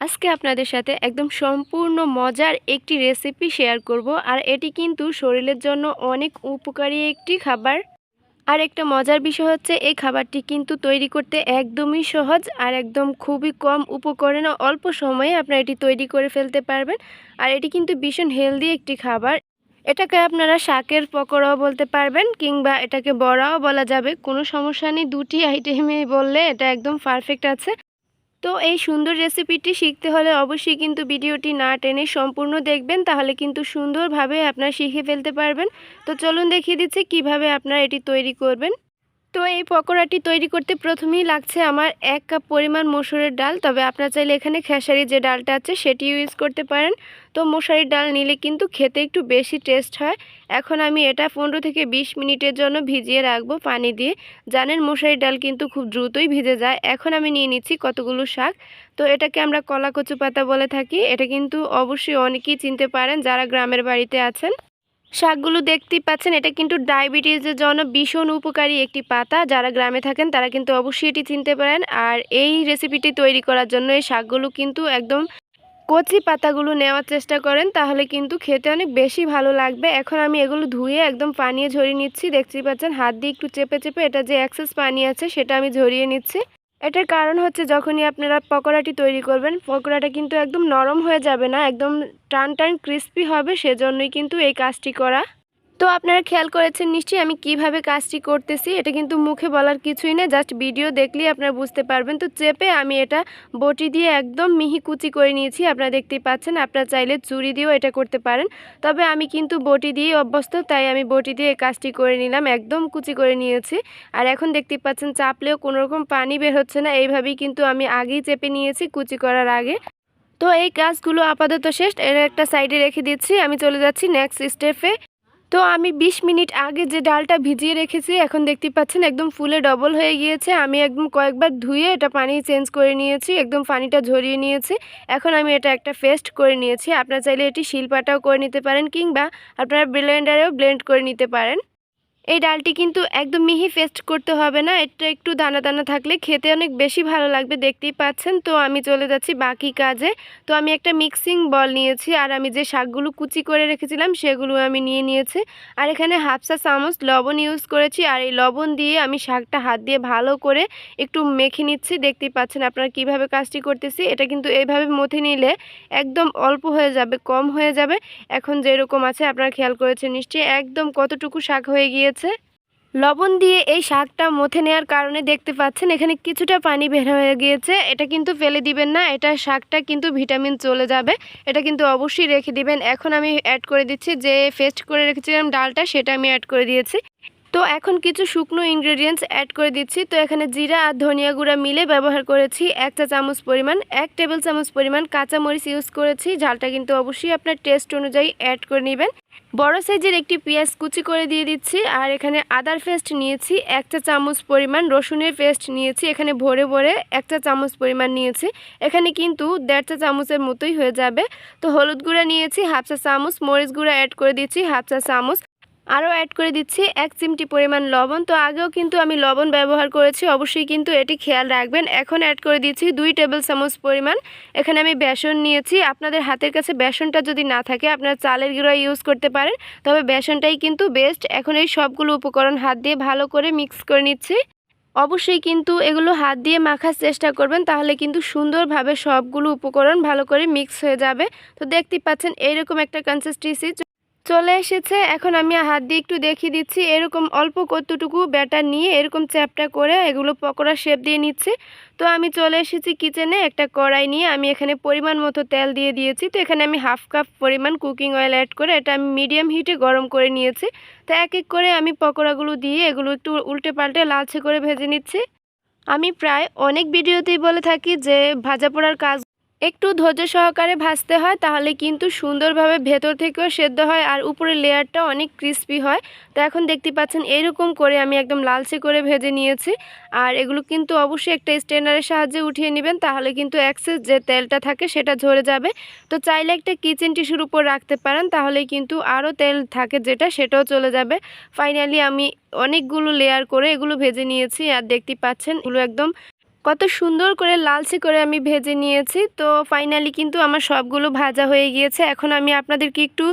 আজকে আপনাদের সাথে একদম সম্পূর্ণ মজার একটি রেসিপি শেয়ার করব, আর এটি কিন্তু শরীরের জন্য অনেক উপকারী একটি খাবার। আর একটা মজার বিষয় হচ্ছে, এই খাবারটি কিন্তু তৈরি করতে একদমই সহজ আর একদম খুবই কম উপকরণে অল্প সময়ে আপনারা এটি তৈরি করে ফেলতে পারবেন। আর এটি কিন্তু ভীষণ হেলদি একটি খাবার। এটাকে আপনারা শাকের পকোড়াও বলতে পারবেন, কিংবা এটাকে বড়াও বলা যাবে। কোনো সমস্যা নেই, দুটি আইটেমে বললে এটা একদম পারফেক্ট আছে। তো এই সুন্দর রেসিপিটি শিখতে হলে অবশ্যই কিন্তু ভিডিওটি না টেনে সম্পূর্ণ দেখবেন, তাহলে কিন্তু সুন্দরভাবে আপনারা শিখে ফেলতে পারবেন। তো চলুন দেখিয়ে দিচ্ছি কীভাবে আপনারা এটি তৈরি করবেন। তো এই পকোড়াটি তৈরি করতে প্রথমেই লাগছে আমার এক কাপ পরিমাণ মসুরের ডাল। তবে আপনারা চাইলে এখানে খেসারি যে ডালটা আছে সেটি ইউজ করতে পারেন। তো মশারির ডাল নিলে কিন্তু খেতে একটু বেশি টেস্ট হয়। এখন আমি এটা পনেরো থেকে বিশ মিনিটের জন্য ভিজিয়ে রাখব পানি দিয়ে। জানেন মশারির ডাল কিন্তু খুব দ্রুতই ভিজে যায়। এখন আমি নিয়ে নিচ্ছি কতগুলো শাক। তো এটাকে আমরা কলা কচু পাতা বলে থাকি। এটা কিন্তু অবশ্যই অনেকেই চিনতে পারেন যারা গ্রামের বাড়িতে আছেন। শাকগুলো দেখতেই পাচ্ছেন, এটা কিন্তু ডায়াবেটিসের জন্য ভীষণ উপকারী একটি পাতা। যারা গ্রামে থাকেন, তারা কিন্তু অবশ্যই এটি চিনতে পারেন। আর এই রেসিপিটি তৈরি করার জন্য এই শাকগুলো কিন্তু একদম কচি পাতাগুলো নেওয়ার চেষ্টা করেন, তাহলে কিন্তু খেতে অনেক বেশি ভালো লাগবে। এখন আমি এগুলো ধুয়ে একদম পানিয়ে ঝরিয়ে নিচ্ছি। দেখতেই পাচ্ছেন, হাত দিয়ে একটু চেপে চেপে এটা যে অ্যাক্সেস পানি আছে, সেটা আমি ঝরিয়ে নিচ্ছি। এটার কারণ হচ্ছে যখনই আপনারা পকোড়াটি তৈরি করবেন, পকোড়াটা কিন্তু একদম নরম হয়ে যাবে না, একদম টান টান ক্রিস্পি হবে, সেজন্যই কিন্তু এই কাজটি করা তো আপনারা খেয়াল করেছেন নিশ্চয়ই আমি কীভাবে কাজটি করতেছি? এটা কিন্তু মুখে বলার কিছুই না, জাস্ট ভিডিও দেখলেই আপনারা বুঝতে পারবেন। তো চেপে আমি এটা বটি দিয়ে একদম মিহি কুচি করে নিয়েছি, আপনারা দেখতেই পাচ্ছেন। আপনারা চাইলে চুরি দিয়েও এটা করতে পারেন। তবে আমি কিন্তু বটি দিয়ে অভ্যস্ত, তাই আমি বটি দিয়ে কাজটি করে নিলাম, একদম কুচি করে নিয়েছি। আর এখন দেখতেই পাচ্ছেন চাপলেও কোনোরকম পানি বের হচ্ছে না, এইভাবেই কিন্তু আমি আগেই চেপে নিয়েছি কুচি করার আগে। তো এই কাজগুলো আপাতত শেষ, এর একটা সাইডে রেখে দিচ্ছি, আমি চলে যাচ্ছি নেক্সট স্টেপে তো আমি ২০ মিনিট আগে যে ডালটা ভিজিয়ে রেখেছি, এখন দেখতে পাচ্ছেন একদম ফুলে ডবল হয়ে গিয়েছে। আমি একদম কয়েকবার ধুয়ে এটা পানি চেঞ্জ করে নিয়েছি, একদম পানিটা ঝরিয়ে নিয়েছি। এখন আমি এটা একটা ফেস্ট করে নিয়েছি। আপনারা চাইলে এটি শিলপাটাও করে নিতে পারেন কিংবা আপনারা ব্লেন্ডারেও ব্লেন্ড করে নিতে পারেন। এই ডালটি কিন্তু একদম মিহি পেস্ট করতে হবে না, এটা একটু দানা দানা থাকলে খেতে অনেক বেশি ভালো লাগবে, দেখতেই পাচ্ছেন। তো আমি চলে যাচ্ছি বাকি কাজে। তো আমি একটা মিক্সিং বল নিয়েছি, আর আমি যে শাকগুলো কুচি করে রেখেছিলাম সেগুলো আমি নিয়ে নিয়েছি। আর এখানে হাফসা চামচ লবণ ইউজ করেছি, আর এই লবণ দিয়ে আমি শাকটা হাত দিয়ে ভালো করে একটু মেখে নিচ্ছি। দেখতেই পাচ্ছেন আপনারা কীভাবে কাজটি করতেছি। এটা কিন্তু এইভাবে মথে নিলে একদম অল্প হয়ে যাবে, কম হয়ে যাবে। এখন যেরকম আছে, আপনারা খেয়াল করেছেন নিশ্চয়ই, একদম কতটুকু শাক হয়ে গিয়েছে লবণ দিয়ে এই শাকটা মথে নেওয়ার কারণে দেখতে পাচ্ছেন, এখানে কিছুটা পানি বের হয়ে গিয়েছে। এটা কিন্তু ফেলে দিবেন না, এটা শাকটা কিন্তু ভিটামিন চলে যাবে। এটা কিন্তু অবশ্যই রেখে দিবেন। এখন আমি অ্যাড করে দিচ্ছি, যে ফেস্ট করে রেখেছিলাম ডালটা, সেটা আমি অ্যাড করে দিয়েছি। তো এখন কিছু শুকনো ইনগ্রেডিয়েন্টস অ্যাড করে দিচ্ছি। তো এখানে জিরা আর ধনিয়া গুঁড়া মিলে ব্যবহার করেছি। এক চা চামচ পরিমাণ, এক টেবিল চামচ পরিমাণ কাঁচামরিচ ইউজ করেছি। ঝালটা কিন্তু অবশ্যই আপনার টেস্ট অনুযায়ী অ্যাড করে নেবেন। বড় সাইজের একটি পেঁয়াজ কুচি করে দিয়ে দিচ্ছি, আর এখানে আদার পেস্ট নিয়েছি, একটা চামচ পরিমাণ রসুনের পেস্ট নিয়েছি, এখানে ভরে ভরে একটা চামচ পরিমাণ নিয়েছি, এখানে কিন্তু দেড়টা চামচের মতোই হয়ে যাবে। তো হলুদ গুঁড়া নিয়েছি, হাফ চা চামচ, মরিচ গুঁড়া অ্যাড করে দিচ্ছি, হাফ চা চামচ। আরও অ্যাড করে দিচ্ছি, এক চিমটি পরিমাণ লবণ। তো আগেও কিন্তু আমি লবণ ব্যবহার করেছি, অবশ্যই কিন্তু এটি খেয়াল রাখবেন। এখন অ্যাড করে দিচ্ছি দুই টেবিল চামচ পরিমাণ। এখানে আমি বেসন নিয়েছি। আপনাদের হাতের কাছে বেসনটা যদি না থাকে, আপনারা চালের গুঁড়া ইউজ করতে পারেন। তবে বেসনটাই কিন্তু বেস্ট এখন এই সবগুলো উপকরণ হাত দিয়ে ভালো করে মিক্স করে নিচ্ছি। অবশ্যই কিন্তু এগুলো হাত দিয়ে মাখার চেষ্টা করবেন, তাহলে কিন্তু সুন্দরভাবে সবগুলো উপকরণ ভালো করে মিক্স হয়ে যাবে। তো দেখতেই পাচ্ছেন, এইরকম একটা কনসিস্টেন্সি চলে এসেছে। এখন আমি হাত দিয়ে একটু দেখিয়ে দিচ্ছি। এরকম অল্প কতটুকু ব্যাটার নিয়ে এরকম চ্যাপটা করে এগুলো পকোড়া শেপ দিয়ে নিচ্ছি। তো আমি চলে এসেছি কিচেনে একটা কড়াই নিয়ে। আমি এখানে পরিমাণ মতো তেল দিয়ে দিয়েছি। তো এখানে আমি হাফ কাপ পরিমাণ কুকিং অয়েল অ্যাড করে এটা আমি মিডিয়াম হিটে গরম করে নিয়েছি। তো এক এক করে আমি পকোড়াগুলো দিয়ে এগুলো একটু উল্টে পাল্টে লালচে করে ভেজে নিচ্ছি। আমি প্রায় অনেক ভিডিওতেই বলে থাকি যে ভাজা পোড়ার কাজ একটু ধৈর্য সহকারে ভাজতে হয়, তাহলে কিন্তু সুন্দরভাবে ভেতর থেকেও সেদ্ধ হয় আর উপরের লেয়ারটা অনেক ক্রিস্পি হয়। তো এখন দেখতে পাচ্ছেন এরকম করে আমি একদম লালচে করে ভেজে নিয়েছি। আর এগুলো কিন্তু অবশ্যই একটা স্ট্যান্ডারের সাহায্যে উঠিয়ে নেবেন, তাহলে কিন্তু অ্যাক্সেস যে তেলটা থাকে সেটা ঝরে যাবে। তো চাইলে একটা কিচেন টিস্যুর উপর রাখতে পারেন তাহলে কিন্তু আরও তেল থাকে যেটা সেটাও চলে যাবে। ফাইনালি আমি অনেকগুলো লেয়ার করে এগুলো ভেজে নিয়েছি, আর দেখতে পাচ্ছেন এগুলো একদম কত সুন্দর করে লালচে করে আমি ভেজে নিয়েছি। তো ফাইনালি কিন্তু আমার সবগুলো ভাজা হয়ে গিয়েছে। এখন আমি আপনাদেরকে একটু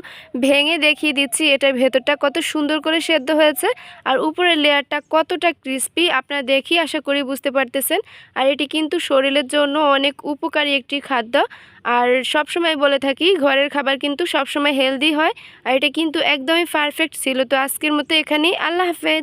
ভেঙে দেখিয়ে দিচ্ছি এটার ভেতরটা কত সুন্দর করে সেদ্ধ হয়েছে আর উপরের লেয়ারটা কতটা ক্রিস্পি আপনারা দেখি আশা করি বুঝতে পারতেছেন। আর এটি কিন্তু শরীরের জন্য অনেক উপকারী একটি খাদ্য। আর সবসময় বলে থাকি, ঘরের খাবার কিন্তু সবসময় হেলদি হয়। আর এটা কিন্তু একদমই পারফেক্ট ছিল। তো আজকের মতো এখানেই। আল্লাহ হাফেজ।